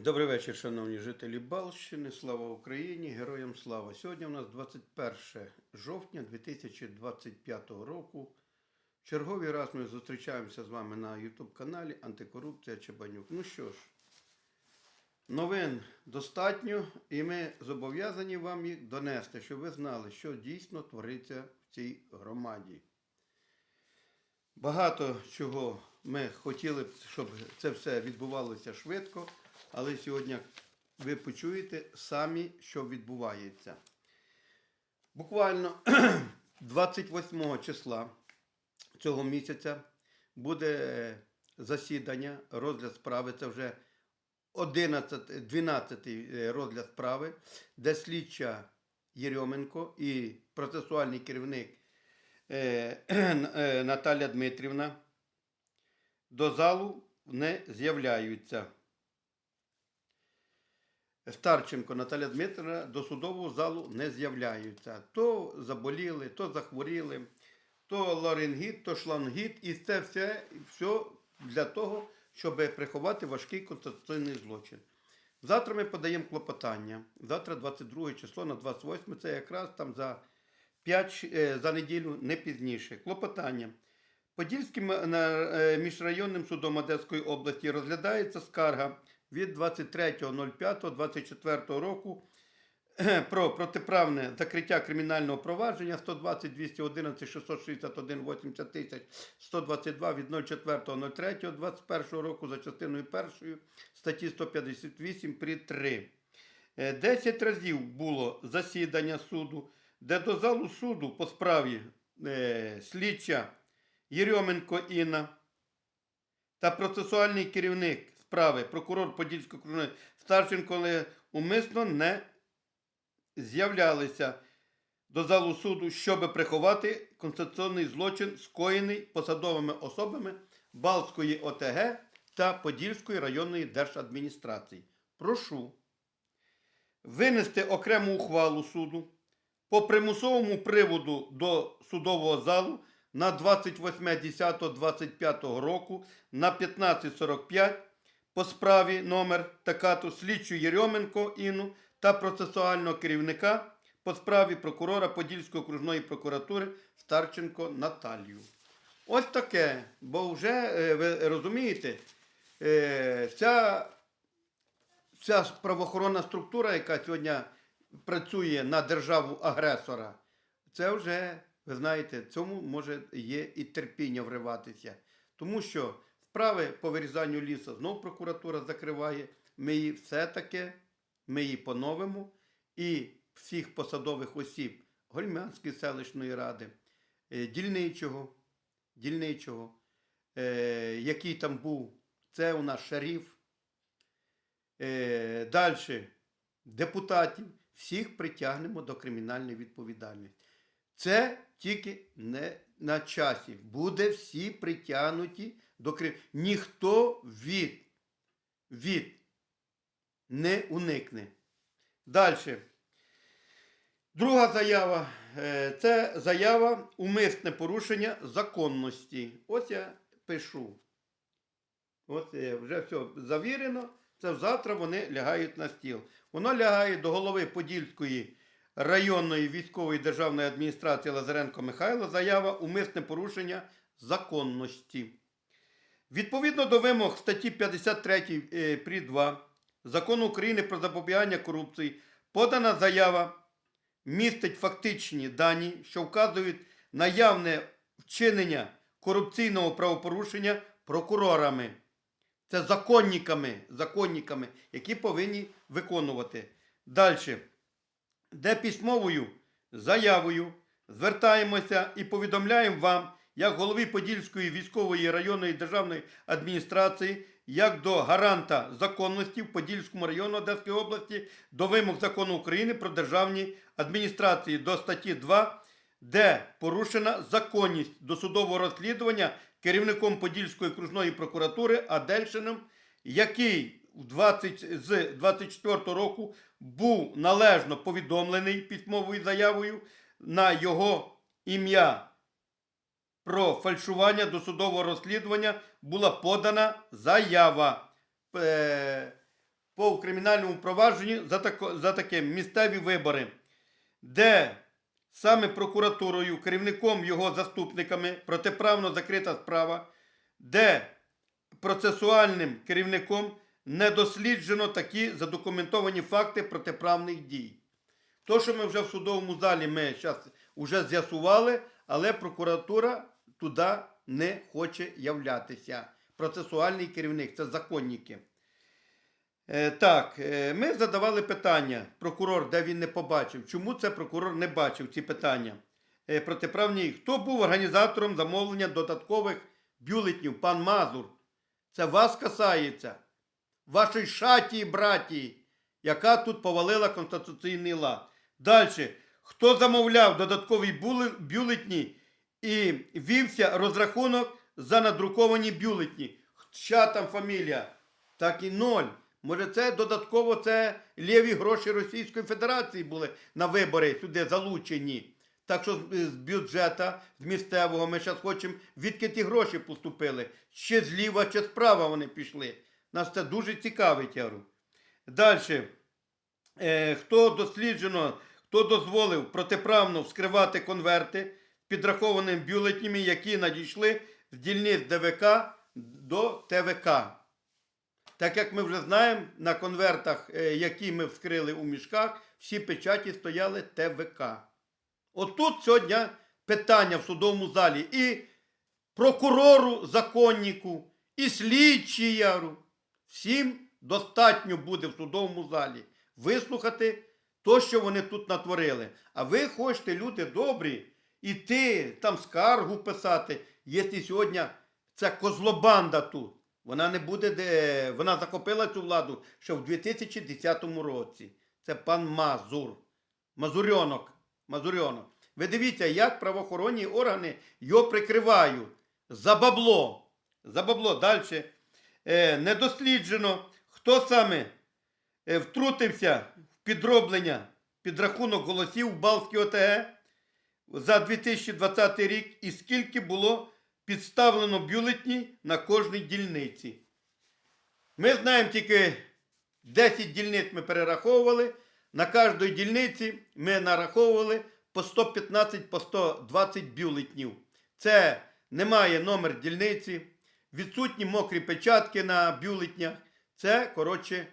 Добрий вечір, шановні жителі Балщини. Слава Україні! Героям слава! Сьогодні у нас 21 жовтня 2025 року. В черговий раз ми зустрічаємося з вами на YouTube каналі Антикорупція Чебанюк. Ну що ж, новин достатньо, і ми зобов'язані вам їх донести, щоб ви знали, що дійсно твориться в цій громаді. Багато чого ми хотіли б, щоб це все відбувалося швидко, але сьогодні ви почуєте самі, що відбувається. Буквально 28 числа цього місяця буде засідання, розгляд справи. Це вже 11, 12 розгляд справи, де слідча Єрьоменко і процесуальний керівник е, е, Наталя Дмитрівна до залу не з'являються. Старченко Наталя Дмитрівна до судового залу не з'являються. То заболіли, то захворіли, то ларингіт, то шлангіт, і це все, все для того, щоб приховати важкий конституційний злочин. Завтра ми подаємо клопотання. Завтра 22 число на 28, це якраз там за 5, е, за неділю, не пізніше. Клопотання. Подільським е, е, міжрайонним судом Одеської області розглядається скарга від 23.05.24 року про протиправне закриття кримінального провадження 120 211 661 80 тисяч 122 від 04.03.21 року за частиною першою статті 158 при 3. Е, 10 разів було засідання суду, де до залу суду по справі е, слідча Єрьоменко Інна та процесуальний керівник справи, прокурор Подільської окружної Старченко Олег, умисно не з'являлися до залу суду, щоб приховати конституційний злочин, скоєний посадовими особами Балтської ОТГ та Подільської районної держадміністрації. Прошу винести окрему ухвалу суду по примусовому приводу до судового залу на 28.10.25 року на 15.45 по справі номер такату слідчу Єрьоменко Інну та процесуального керівника по справі прокурора Подільської окружної прокуратури Старченко Наталію. Ось таке, бо вже е, ви розумієте, е, ця ця правоохоронна структура, яка сьогодні працює на державу агресора, це вже, ви знаєте, цьому може є і терпіння вриватися. Тому що справи по вирізанню лісу знов прокуратура закриває. Ми її все-таки, ми її поновимо. І всіх посадових осіб Гольмянської селищної ради, е, дільничого, дільничого, е, який там був, це у нас шеріф. Е, Далі депутатів, всіх притягнемо до кримінальної відповідальності. Це тільки не на часі. Буде всі притягнуті до. Ніхто від, від не уникне. Далі. Друга заява е, це заява умисне порушення законності. Ось я пишу. Е, вже все завірено. Це завтра вони лягають на стіл. Воно лягає до голови Подільської районної військової державної адміністрації Лазаренко Михайла. Заява умисне порушення законності. Відповідно до вимог статті 53 е, прі 2 Закону України про запобігання корупції подана заява містить фактичні дані, що вказують на явне вчинення корупційного правопорушення прокурорами. Це законниками, законниками, які повинні виконувати. Далі. Де письмовою заявою звертаємося і повідомляємо вам, як голові Подільської військової районної державної адміністрації, як до гаранта законності в Подільському району Одеської області до вимог закону України про державні адміністрації до статті 2, де порушена законність досудового розслідування керівником Подільської окружної прокуратури Адельшином, який 20, з 24 року був належно повідомлений письмовою заявою на його ім'я про фальшування досудового розслідування була подана заява. Е, по кримінальному провадженню за, тако, за таке місцеві вибори, де саме прокуратурою, керівником його заступниками протиправно закрита справа, де процесуальним керівником не досліджено такі задокументовані факти протиправних дій. То, що ми вже в судовому залі ми зараз вже з'ясували, але прокуратура туди не хоче являтися. Процесуальний керівник це законники. Е, так, е, ми задавали питання, прокурор, де він не побачив. Чому це прокурор не бачив ці питання? Е, протиправні. Хто був організатором замовлення додаткових бюлетнів? Пан Мазур. Це вас касається. Вашої шаті, браті, яка тут повалила конституційний лад. Далі. Хто замовляв додаткові бюлетні і вівся розрахунок за надруковані бюлетні? Ча там фамілія? Так і ноль. Може, це додатково це ліві гроші Російської Федерації були на вибори сюди залучені. Так що з бюджету, з місцевого ми зараз хочемо, відки ті гроші поступили. Чи зліва, чи справа вони пішли. Нас це дуже цікавить, я говорю. Далі. Е, хто досліджено, хто дозволив протиправно вскривати конверти з підрахованими бюлетнями, які надійшли з дільниць ДВК до ТВК. Так як ми вже знаємо, на конвертах, е, які ми вскрили у мішках, всі печаті стояли ТВК. Отут сьогодні питання в судовому залі і прокурору, законнику, і слідчій яру. Всім достатньо буде в судовому залі вислухати то, що вони тут натворили. А ви хочете, люди добрі, іти там скаргу писати, якщо сьогодні це козлобанда тут. Вона не буде де. Вона захопила цю владу ще в 2010 році. Це пан Мазур. Мазурьонок. Мазурьонок. Ви дивіться, як правоохоронні органи його прикривають. За бабло. За бабло. Далі. Е, не досліджено, хто саме е, втрутився підроблення підрахунок голосів в ОТГ за 2020 рік і скільки було підставлено бюлетні на кожній дільниці. Ми знаємо тільки 10 дільниць ми перераховували. На кожній дільниці ми нараховували по 115 по 120 бюлетнів. Це немає номер дільниці, відсутні мокрі печатки на бюлетнях. Це, коротше,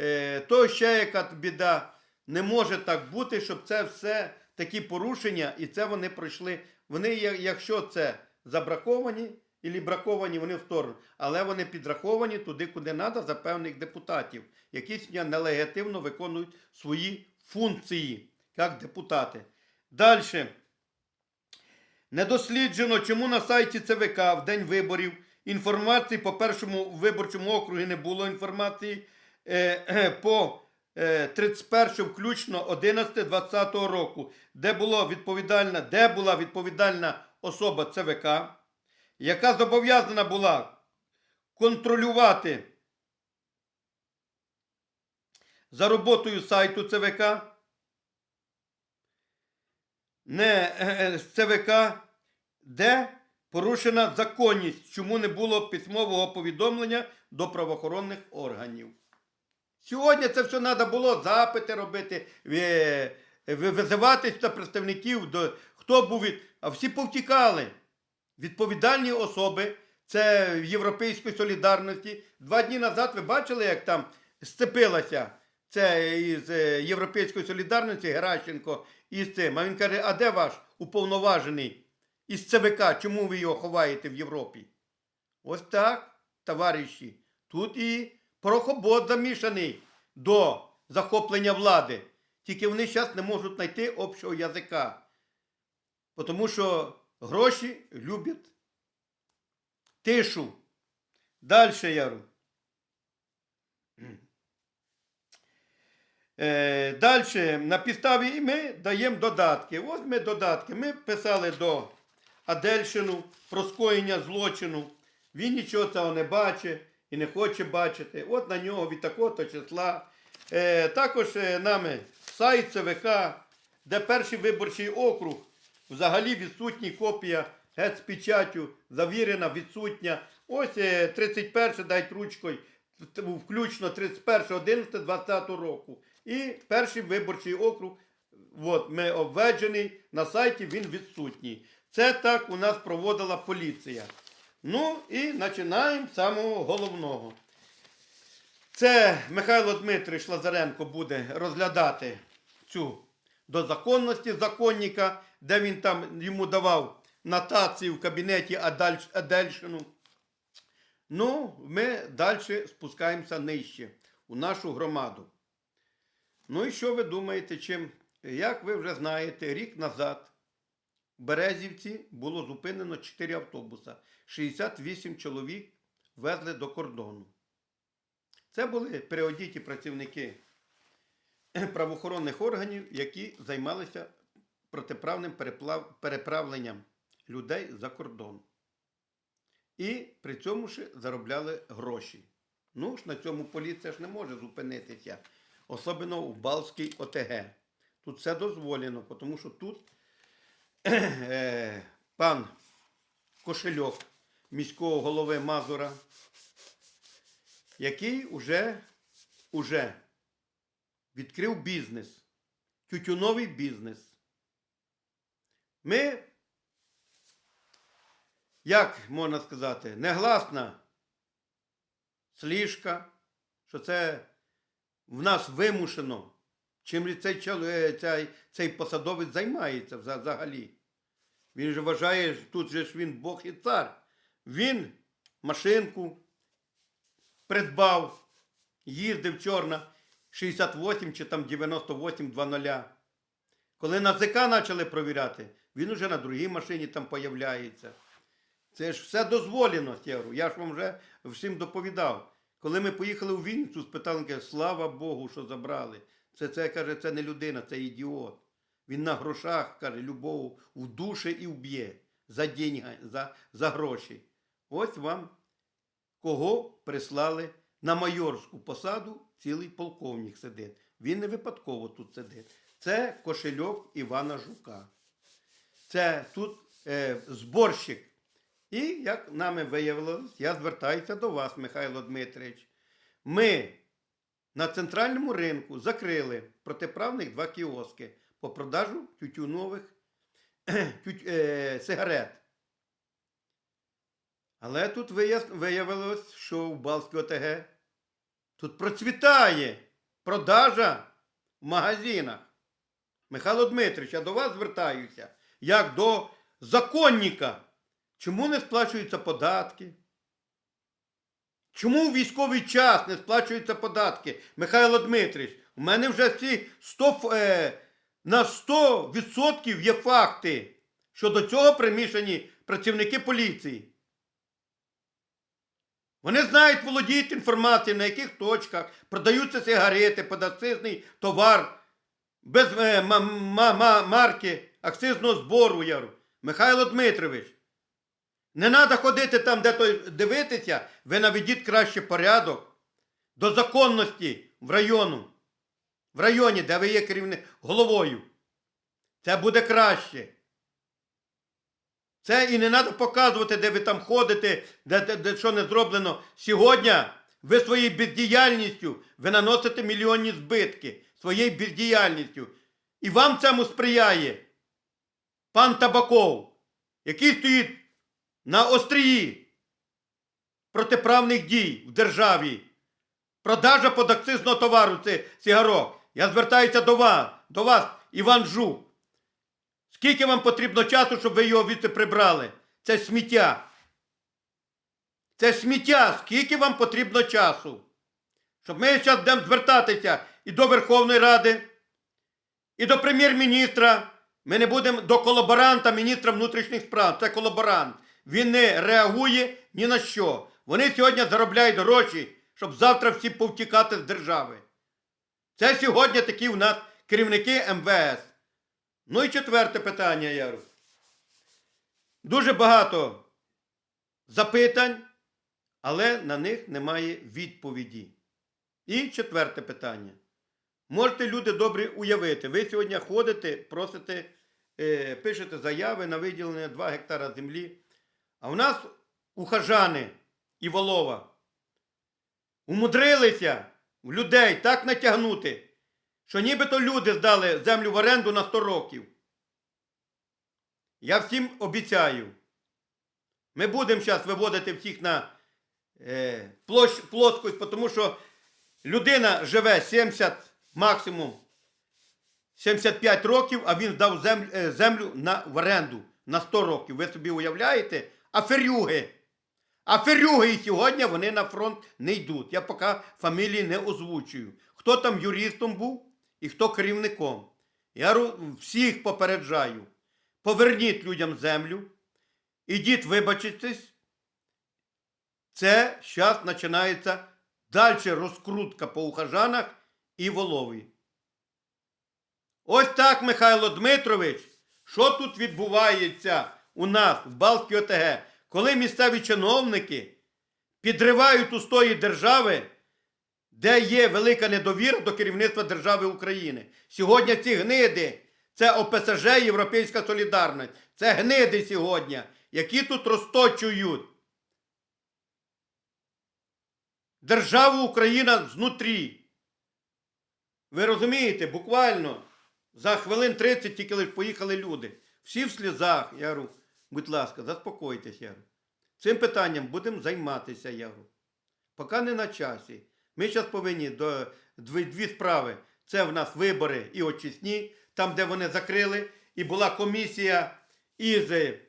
е, то ще яка біда. Не може так бути, щоб це все такі порушення, і це вони пройшли. Вони, якщо це забраковані або браковані, вони в сторону. Але вони підраховані туди, куди треба, за певних депутатів, які нелегітимно виконують свої функції як депутати. Далі. Не досліджено, чому на сайті ЦВК в день виборів інформації по першому виборчому округі не було інформації по е, 31 включно 11-20 року, де було відповідальна, де була відповідальна особа ЦВК, яка зобов'язана була контролювати за роботою сайту ЦВК, не е, е, ЦВК, де порушена законність, чому не було письмового повідомлення до правоохоронних органів. Сьогодні це все треба було запити робити, ви- ви- визивати сюди представників, до, хто був від. А всі повтікали. Відповідальні особи, це Європейської солідарності. Два дні назад ви бачили, як там сцепилася це із е, Європейської солідарності Геращенко із цим. А він каже: а де ваш уповноважений із ЦВК? Чому ви його ховаєте в Європі? Ось так, товариші. Тут і порохобот замішаний до захоплення влади. Тільки вони зараз не можуть знайти общого язика. Тому що гроші люблять тишу. Далі я говорю. Е, Далі на підставі ми даємо додатки. Ось ми додатки. Ми писали до Адельшину про скоєння злочину. Він нічого цього не бачить і не хоче бачити. От на нього від такого-то числа. Е, також е, нами сайт ЦВК, де перший виборчий округ, взагалі відсутня копія геть з печаттю, завірена, відсутня. Ось е, 31 дайте ручкою, включно 31.11.2020 року. І перший виборчий округ, от, ми обведений, на сайті він відсутній. Це так у нас проводила поліція. Ну і починаємо з самого головного. Це Михайло Дмитрович Лазаренко буде розглядати цю до законності законника, де він там йому давав нотації в кабінеті Адельшину. Ну, ми далі спускаємося нижче у нашу громаду. Ну і що ви думаєте, чим? Як ви вже знаєте, рік назад Березівці було зупинено 4 автобуса. 68 чоловік везли до кордону. Це були переодіті працівники правоохоронних органів, які займалися протиправним переправленням людей за кордон. І при цьому ж заробляли гроші. Ну ж на цьому поліція ж не може зупинитися, особливо у Балській ОТГ. Тут все дозволено, тому що тут пан Кошельок, міського голови Мазура, який уже, уже відкрив бізнес, тютюновий бізнес. Ми, як можна сказати, негласна сліжка, що це в нас вимушено, чим цей, е, цей, цей посадовець займається взагалі. Він же вважає, тут же ж він Бог і цар. Він машинку придбав, їздив чорна 68 чи там 98 2.0. Коли НАЗК почали провіряти, він уже на другій машині там появляється. Це ж все дозволено, говорю. Я ж вам вже всім доповідав. Коли ми поїхали у Вінницю, спитали, слава Богу, що забрали. Це, це каже, це не людина, це ідіот. Він на грошах, каже, любов в душі і вб'є за деньги, за, за гроші. Ось вам кого прислали на майорську посаду, цілий полковник сидить. Він не випадково тут сидить. Це кошельок Івана Жука. Це тут е, зборщик. І, як нами виявилось, я звертаюся до вас, Михайло Дмитрович. Ми на центральному ринку закрили протиправних два кіоски по продажу тютюнових тють, е, сигарет. Але тут виявилось, що в Балській ОТГ тут процвітає продажа в магазинах. Михайло Дмитрович, я до вас звертаюся, як до законника. Чому не сплачуються податки? Чому в військовий час не сплачуються податки? Михайло Дмитрович, у мене вже ці 100, е, на 100% є факти, що до цього примішані працівники поліції. Вони знають, володіють інформацією, на яких точках продаються сигарети, подакцизний товар без е, ма- ма- ма- марки акцизного збору. Михайло Дмитрович, не треба ходити там, де то дивитися, ви наведіть краще порядок до законності в району, в районі, де ви є керівник головою. Це буде краще. Це і не треба показувати, де ви там ходите, де, де, де що не зроблено. Сьогодні ви своєю бездіяльністю ви наносите мільйонні збитки своєю бездіяльністю. І вам цьому сприяє пан Табаков, який стоїть на острії протиправних дій в державі. Продажа подакцизного товару це сигарок. Я звертаюся до вас, до вас, Іван Жук. Скільки вам потрібно часу, щоб ви його звідси прибрали? Це сміття. Це сміття. Скільки вам потрібно часу? Щоб ми зараз будемо звертатися і до Верховної Ради, і до прем'єр-міністра. Ми не будемо до колаборанта, міністра внутрішніх справ. Це колаборант. Він не реагує ні на що. Вони сьогодні заробляють гроші, щоб завтра всі повтікати з держави. Це сьогодні такі у нас керівники МВС. Ну і четверте питання, Яру. Дуже багато запитань, але на них немає відповіді. І четверте питання. Можете люди добре уявити, ви сьогодні ходите, просите, е, пишете заяви на виділення 2 гектара землі. А у нас ухажани і Волова умудрилися людей так натягнути, що нібито люди здали землю в оренду на 100 років. Я всім обіцяю. Ми будемо зараз виводити всіх на е, плоскость, тому що людина живе 70 максимум 75 років, а він здав землю, е, землю на, в оренду на 100 років. Ви собі уявляєте? Аферюги. Аферюги і сьогодні вони на фронт не йдуть. Я поки фамілії не озвучую. Хто там юристом був і хто керівником. Я всіх попереджаю. Поверніть людям землю. Ідіть вибачитись. Це зараз починається далі розкрутка по ухажанах і волові. Ось так, Михайло Дмитрович, що тут відбувається у нас в Балтській ОТГ, коли місцеві чиновники підривають устої держави, де є велика недовіра до керівництва держави України. Сьогодні ці гниди, це ОПСЖ Європейська Солідарність. Це гниди сьогодні, які тут розточують державу Україна знутрі. Ви розумієте, буквально за хвилин 30 тільки поїхали люди. Всі в сльозах. Я говорю, будь ласка, заспокойтесь, я говорю. Цим питанням будемо займатися, я. Поки не на часі. Ми зараз повинні до дві, дві справи. Це в нас вибори і очисні, там, де вони закрили, і була комісія із е,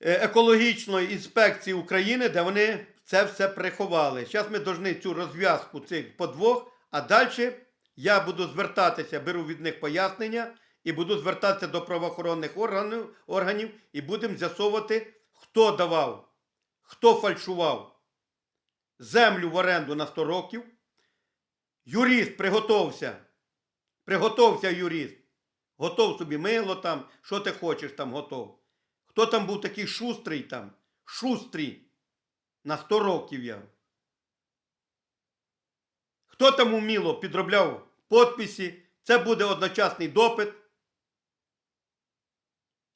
екологічної інспекції України, де вони це все приховали. Зараз ми повинні цю розв'язку цих подвох, а далі я буду звертатися, беру від них пояснення і буду звертатися до правоохоронних органів, органів і будемо з'ясовувати, хто давав, хто фальшував землю в оренду на 100 років. Юрист приготовся. Приготовся юрист. Готов собі мило там, що ти хочеш там готов. Хто там був такий шустрий там? Шустрий. На 100 років я. Хто там уміло підробляв подписи? Це буде одночасний допит.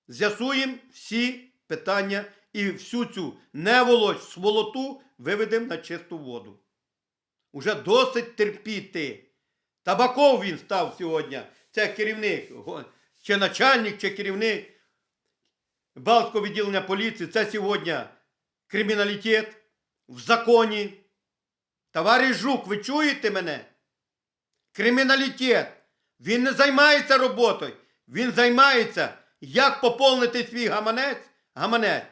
З'ясуємо всі питання і всю цю неволоч, сволоту виведемо на чисту воду. Уже досить терпіти. Табаков він став сьогодні. Це керівник, чи начальник, чи керівник Балтського відділення поліції. Це сьогодні криміналітет в законі. Товариш Жук, ви чуєте мене? Криміналітет. Він не займається роботою. Він займається, як поповнити свій гаманець. гаманець.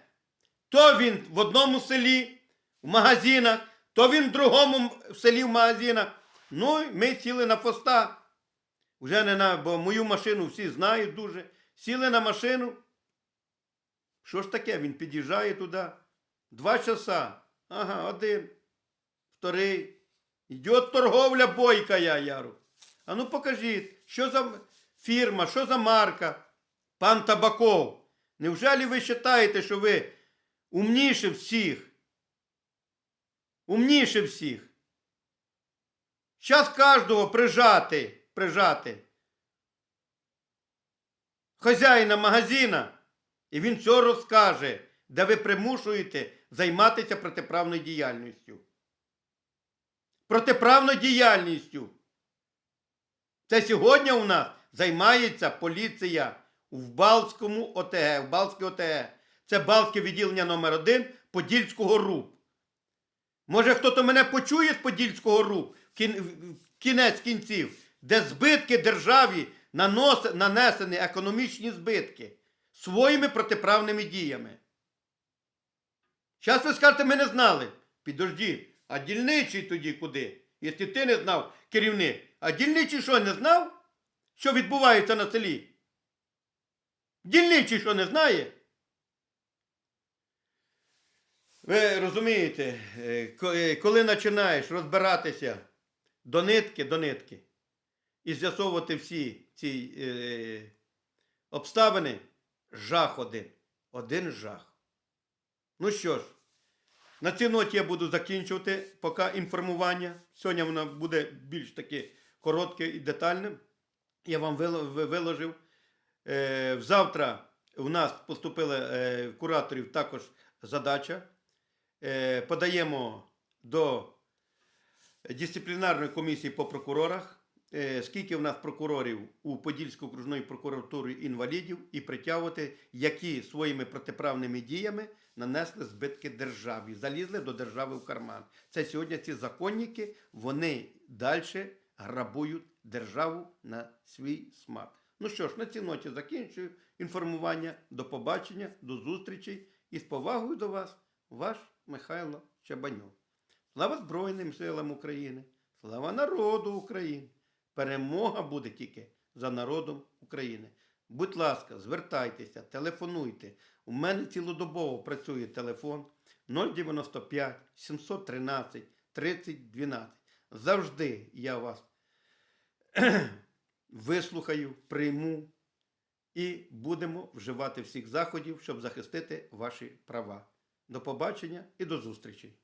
То він в одному селі, в магазинах, то він в другому селі в магазинах. Ну, ми сіли на поста. Вже не на, бо мою машину всі знають дуже. Сіли на машину. Що ж таке? Він під'їжджає туди. Два часа. Ага, один, вторий. Йде торговля бойкая, Яру. А ну покажіть, що за фірма, що за марка? Пан Табаков. Невже ви вважаєте, що ви умніше всіх? Умніше всіх. Щас кожного прижати, прижати. Хазяїна магазина, і він все розкаже, де ви примушуєте займатися протиправною діяльністю. Протиправною діяльністю. Це сьогодні у нас займається поліція в Балтському ОТГ, в Балтській ОТГ. Це Балтське відділення номер 1 Подільського РУП. Може, хтось мене почує з Подільського РУП кінець кінців, де збитки державі нанос- нанесені економічні збитки своїми протиправними діями. Зараз ви скажете, ми не знали. Підожди, а дільничий тоді куди? Якщо ти не знав керівник, а дільничий що не знав, що відбувається на селі? Дільничий що не знає? Ви розумієте, е, е, коли починаєш розбиратися до нитки, до нитки і з'ясовувати всі ці е, обставини, жах один. Один жах. Ну що ж, на цій ноті я буду закінчувати поки інформування. Сьогодні воно буде більш таки коротке і детальне. Я вам виложив. Е, завтра у нас поступила е, кураторів також задача. Е, подаємо до дисциплінарної комісії по прокурорах. Скільки в нас прокурорів у Подільської окружної прокуратури інвалідів і притягувати, які своїми протиправними діями нанесли збитки державі, залізли до держави в карман. Це сьогодні ці законники, вони далі грабують державу на свій смак. Ну що ж, на цій ноті закінчую інформування. До побачення, до зустрічей і з повагою до вас, ваш Михайло Чабанюк. Слава Збройним силам України! Слава народу України! Перемога буде тільки за народом України. Будь ласка, звертайтеся, телефонуйте. У мене цілодобово працює телефон 095 713 30 12. Завжди я вас вислухаю, прийму і будемо вживати всіх заходів, щоб захистити ваші права. До побачення і до зустрічі!